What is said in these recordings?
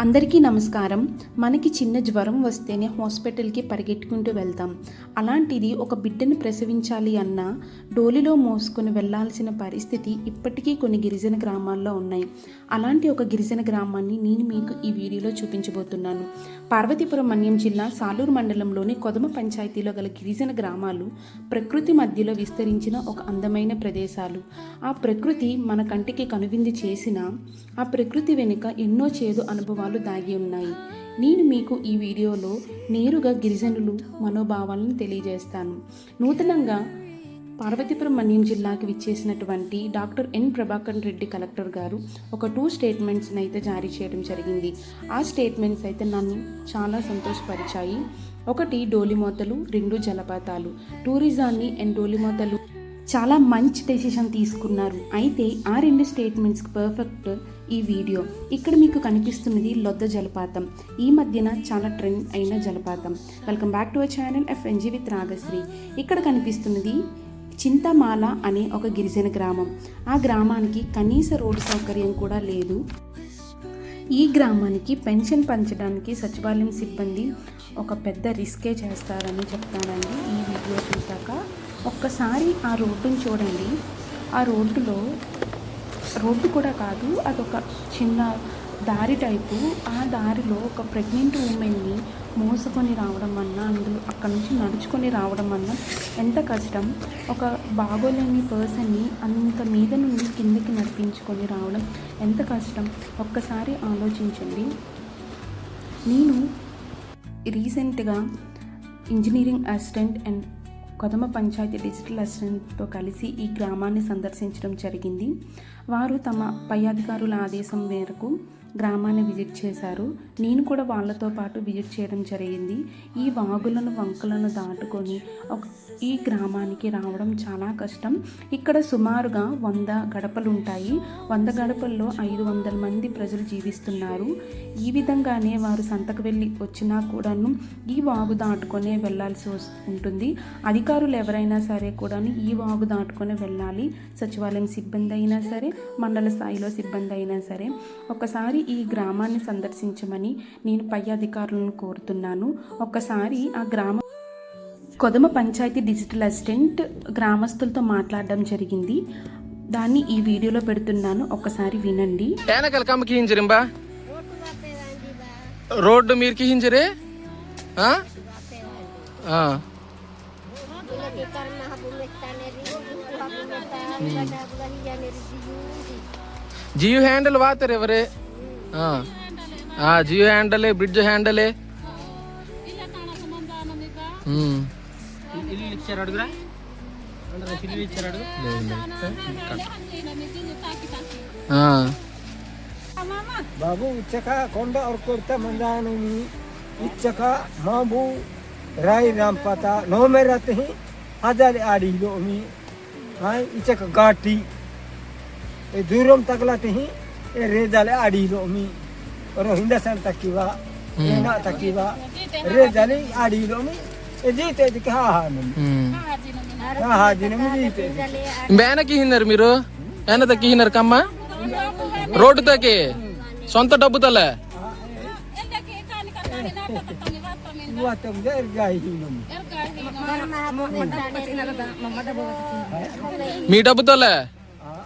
అందరికీ నమస్కారం. మనకి చిన్న జ్వరం వస్తేనే హాస్పిటల్కి పరిగెట్టుకుంటూ వెళ్తాం. అలాంటిది ఒక బిడ్డను ప్రసవించాలి అన్నా డోలిలో మోసుకొని వెళ్ళాల్సిన పరిస్థితి ఇప్పటికీ కొన్ని గిరిజన గ్రామాల్లో ఉన్నాయి. అలాంటి ఒక గిరిజన గ్రామాన్ని నేను మీకు ఈ వీడియోలో చూపించబోతున్నాను. పార్వతీపురం మన్యం జిల్లా సాలూరు మండలంలోని కొదమ పంచాయతీలో గల గిరిజన గ్రామాలు ప్రకృతి మధ్యలో విస్తరించిన ఒక అందమైన ప్రదేశాలు. ఆ ప్రకృతి మన కంటికి కనువిందు చేసిన ఆ ప్రకృతి వెనుక ఎన్నో చేదు అనుభవాలు దాగి ఉన్నాయి. నేను మీకు ఈ వీడియోలో నేరుగా గిరిజనులు మనోభావాలను తెలియజేస్తాను. నూతనంగా పార్వతీపురం మన్యం జిల్లాకి విచ్చేసినటువంటి doctor N Prabhakar Reddy collector గారు ఒక టూ స్టేట్మెంట్స్ని అయితే జారీ చేయడం జరిగింది. ఆ స్టేట్మెంట్స్ అయితే నన్ను చాలా సంతోషపరిచాయి. ఒకటి డోలిమోతలు రెండు జలపాతాలు. టూరిజాన్ని అండ్ డోలిమోతలు చాలా మంచి డెసిషన్ తీసుకున్నారు. అయితే ఆ రెండు స్టేట్మెంట్స్కి పర్ఫెక్ట్ ఈ వీడియో ఇక్కడ మీకు కనిపిస్తున్నది లొద్ద జలపాతం. ఈ మధ్యన చాలా ట్రెండ్ అయిన జలపాతం. Welcome back to our channel FNG with Ragasri ఇక్కడ కనిపిస్తున్నది చింతమాల అనే ఒక గిరిజన గ్రామం. ఆ గ్రామానికి కనీస రోడ్డు సౌకర్యం కూడా లేదు. ఈ గ్రామానికి పెన్షన్ పంచడానికి సచివాలయం సిబ్బంది ఒక పెద్ద రిస్కే చేస్తారని చెప్తానండి ఈ వీడియో చూశాక. ఒక్కసారి ఆ రోడ్డును చూడండి. ఆ రోడ్డులో రోడ్డు కూడా కాదు అదొక చిన్న దారి టైపు ఆ దారిలో ఒక ప్రెగ్నెంట్ ఉమెన్ని మోసుకొని రావడం అన్నా అందులో అక్కడ నుంచి నడుచుకొని రావడం అన్నా ఎంత కష్టం? ఒక బాగోలేని పర్సన్ని అంత మీద నుండి కిందకి నడిపించుకొని రావడం ఎంత కష్టం? ఒక్కసారి ఆలోచించండి. నేను రీసెంట్గా engineering assistant and Kodama panchayat digital అసిస్టెంట్తో కలిసి ఈ గ్రామాన్ని సందర్శించడం జరిగింది. వారు తమ పై అధికారుల ఆదేశం మేరకు గ్రామాన్ని విజిట్ చేశారు. నేను కూడా వాళ్ళతో పాటు విజిట్ చేయడం జరిగింది. ఈ వాగులను వంకలను దాటుకొని ఒక ఈ గ్రామానికి రావడం చాలా కష్టం. ఇక్కడ సుమారుగా వంద గడపలు ఉంటాయి వంద గడపల్లో ఐదు వందల మంది ప్రజలు జీవిస్తున్నారు. ఈ విధంగానే వారు సంతకు వెళ్ళి వచ్చినా కూడాను ఈ వాగు దాటుకొనే వెళ్ళాల్సి ఉంటుంది. అధికారులు ఎవరైనా సరే కూడాను ఈ వాగు దాటుకొని వెళ్ళాలి. సచివాలయం సిబ్బంది అయినా సరే మండల స్థాయిలో సిబ్బంది అయినా సరే. ఒకసారి ఈ గ్రామాన్ని సందర్శించమని నేను పై అధికారులను కోరుతున్నాను. ఒక్కసారి ఆ గ్రామ కొదమ పంచాయతీ డిజిటల్ అసిస్టెంట్ గ్రామస్తులతో మాట్లాడడం జరిగింది. దాన్ని ఈ వీడియోలో పెడుతున్నాను. ఒక్కసారి వినండి. రోడ్డు మీరుకి హించరే ఆ? ఆ. జియో హ్యాండిల్ వాతారు ఎవరే జియో హ్యాండలే బ్రిడ్జ్ హ్యాండలే. బాబు ఇచ్చక కొండ కొడత మందాను. ఇచ్చక మాబు రాయి రాంపత నోమే రత హజారి ఆడి లోమి. ఇచ్చక ఘాటి. దూరం తగలత రేజాలి ఆడి లోమి. Rohingya takiwa ina takiwa rejali adilomi ජීතේදක හාහානම හාජනම ජීතේ බෑනකි හින්නර මිරු? ඇනතකි හිනරකම්ම రోడ్డుతోకి సొంత డబ్బుతలే మీ డబ్బుతోలే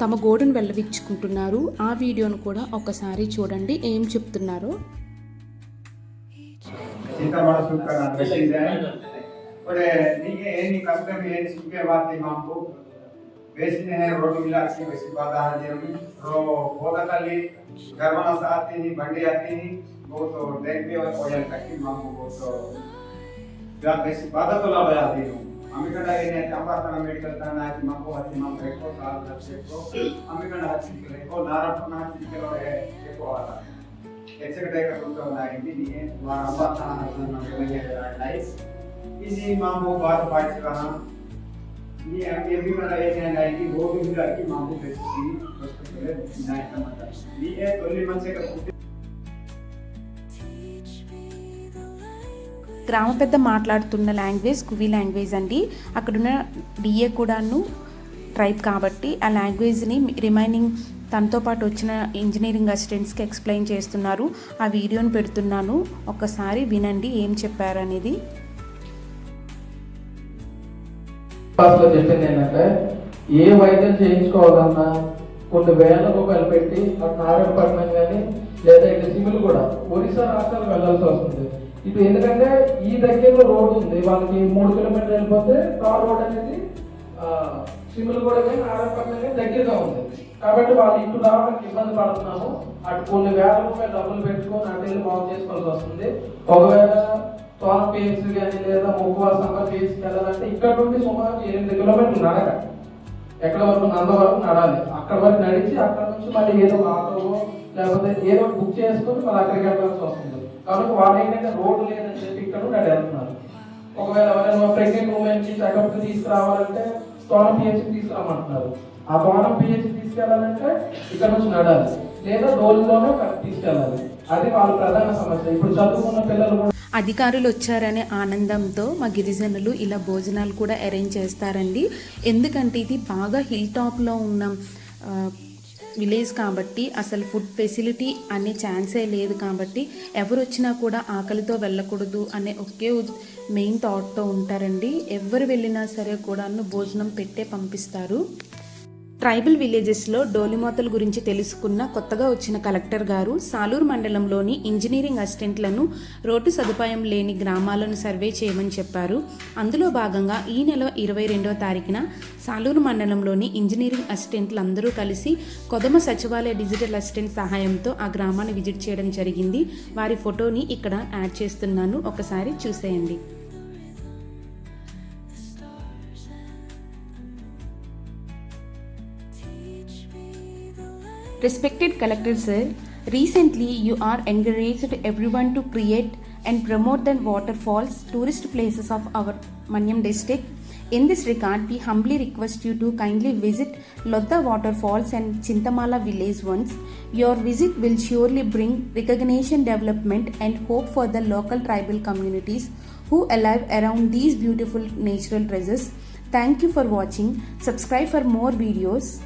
తమ గోడును వెళ్ళవిచ్చుకుంటున్నారు ఆ వీడియోను కూడా ఒకసారి చూడండి ఏం చెప్తున్నారో ಸೀತಾಮಾಳ ಸೂಕ್ತ ಬೆಟ್ಟಿದೆ ಒಳ್ಳೆ ನೀಗೆ ಏನಿ ಕಷ್ಟ ಏನಿ ಸುಖೆ ಬಾತಿ ಮಾಂಪು ಬೇಸಿನ ರೋಡ್ ಇಲ್ಲ ಅಕ್ಕಿ ಬೇಸಿ ಬಾದ ಹಾಜಿರಮಿ ರೋ ಹೋಗದಲ್ಲಿ ಗರ್ಮನ ಸಾತೀನಿ ಬಂಡಿ ಹಾತೀನಿ ಬಹುತು ದೇಖ್ಬಿ ಓಯಲ್ ಕಟ್ಟಿ ಮಾಂಪು ಬಹುತು ಇವಾಗ ಬೇಸಿ ಬಾದ ತೊಲ ಬಯ ಹಾತೀನಿ ಅಮ್ಮಿಕಂಡ ಏನೇ ತಂಬಾತನ ಮೆಡಿಕಲ್ ತನ ಹಾಕಿ ಮಾಂಪು ಹತ್ತಿ ಮಾಂಪು ರೇಕೋ ಸಾಲ್ ರೇಕೋ ಅಮ್ಮಿಕಂಡ ಹಚ್ಚಿ ರೇಕೋ ನಾರಪ್ಪನ ಹಚ್ಚಿ ಕೆಲವು ರೇಕೋ ಆದ ಎಚ್ಚರಿಕೆ ಕೂತ್ಕೊಂಡಾಗಿದ್ದೀನಿ ವಾರ ಒಂಬತ್ತು ನಮಗೆ ಲೈಫ್ इसी माँ को बात बात करना ये ये भी मतलब एक है नहीं कि वो भी मिला कि माँ को बेसिकली हॉस्पिटल नहीं का मतलब ये तोली मन से कर గ్రామ పెద్ద మాట్లాడుతున్న లాంగ్వేజ్ కువి లాంగ్వేజ్ అండి. అక్కడున్న డిఏ కూడాను ట్రైబ్ కాబట్టి ఆ లాంగ్వేజ్ని రిమైనింగ్ తనతో పాటు వచ్చిన ఇంజనీరింగ్ అసిస్టెంట్స్కి ఎక్స్ప్లెయిన్ చేస్తున్నారు. ఆ వీడియోని పెడుతున్నాను. ఒక్కసారి వినండి ఏం చెప్పారు అనేది. చెప్పింది ఏంటంటే ఏ వైద్యం చేయించుకోవాలన్నా కొన్ని వేల రూపాయలు పెట్టి అటు నారాయణపట్నం కానీ లేదా ఇటు సివిల్ కూడా ఒరిస్సా రాష్ట్రాలకు వెళ్ళాల్సి వస్తుంది. ఇప్పుడు ఎందుకంటే ఈ దగ్గరలో రోడ్డు ఉంది. వాళ్ళకి మూడు కిలోమీటర్లు వెళ్ళిపోతే తార్ రోడ్ అనేది సిమ్లు కూడా కానీ పక్కన కానీ దగ్గరగా ఉంది. కాబట్టి వాళ్ళు ఇటు రావడానికి ఇబ్బంది పడుతున్నాము. అటు కొన్ని వేల రూపాయలు డబ్బులు పెట్టుకొని అటు వెళ్ళి బాగు చేసుకోవాల్సి వస్తుంది. ఒకవేళ తోన పేస్ కానీ లేదా ముక్కువ సంపర్ పిహెచ్కి వెళ్ళాలంటే ఇక్కడ నుండి సుమారు ఎనిమిది కిలోమీటర్లు నడక. ఎక్కడ వరకు నంద వరకు నడాలి. అక్కడ వరకు నడిచి అక్కడ నుంచి మళ్ళీ ఏదో ఒక ఆటో లేకపోతే ఏదో బుక్ చేసుకొని మళ్ళీ అక్కడికి వెళ్ళాల్సి వస్తుంది. కనుక వాళ్ళు ఏంటంటే రోడ్డు లేదని చెప్పి ఇక్కడ నుండి వెళ్తున్నారు. ఒకవేళ ఎవరైనా ప్రెగ్నెంట్ ఉమెన్కి చెకప్ తీసుకురావాలంటే తోనం పిహెచ్కి తీసుకురామంటున్నారు. ఆ తోనం పిహెచ్కి తీసుకెళ్ళాలంటే ఇక్కడ నుంచి నడాలి లేదా డోల్లోనే తీసుకెళ్ళాలి. అది వాళ్ళ ప్రధాన సమస్య. ఇప్పుడు చదువుకున్న పిల్లలు కూడా అధికారులు వచ్చారనే ఆనందంతో మా గిరిజనులు ఇలా భోజనాలు కూడా అరేంజ్ చేస్తారండి. ఎందుకంటే ఇది బాగా హిల్ టాప్లో ఉన్న విలేజ్ కాబట్టి అసలు ఫుడ్ ఫెసిలిటీ అనే ఛాన్సే లేదు కాబట్టి ఎవరు వచ్చినా కూడా ఆకలితో వెళ్ళకూడదు అనే ఒకే మెయిన్ థాట్తో ఉంటారండి. ఎవరు వెళ్ళినా సరే కూడాను భోజనం పెట్టే పంపిస్తారు. ట్రైబల్ విలేజెస్లో డోలిమోతల గురించి తెలుసుకున్న కొత్తగా వచ్చిన కలెక్టర్ గారు సాలూరు మండలంలోని ఇంజనీరింగ్ అసిస్టెంట్లను రోడ్డు సదుపాయం లేని గ్రామాలను సర్వే చేయమని చెప్పారు. అందులో భాగంగా ఈ నెల ఇరవై రెండవ తారీఖున సాలూరు మండలంలోని ఇంజనీరింగ్ అసిస్టెంట్లు అందరూ కలిసి కొదమ సచివాలయ డిజిటల్ అసిస్టెంట్ సహాయంతో ఆ గ్రామాన్ని విజిట్ చేయడం జరిగింది. వారి ఫోటోని ఇక్కడ యాడ్ చేస్తున్నాను. ఒకసారి చూసేయండి. Respected Collector Sir, recently you are encouraged everyone to create and promote the waterfalls, tourist places of our Manyam district. In this regard, we humbly request you to kindly visit Lodda Waterfalls and Chintamala village once. Your visit will surely bring recognition, development, and hope for the local tribal communities who alive around these beautiful natural treasures. Thank you for watching. Subscribe for more videos.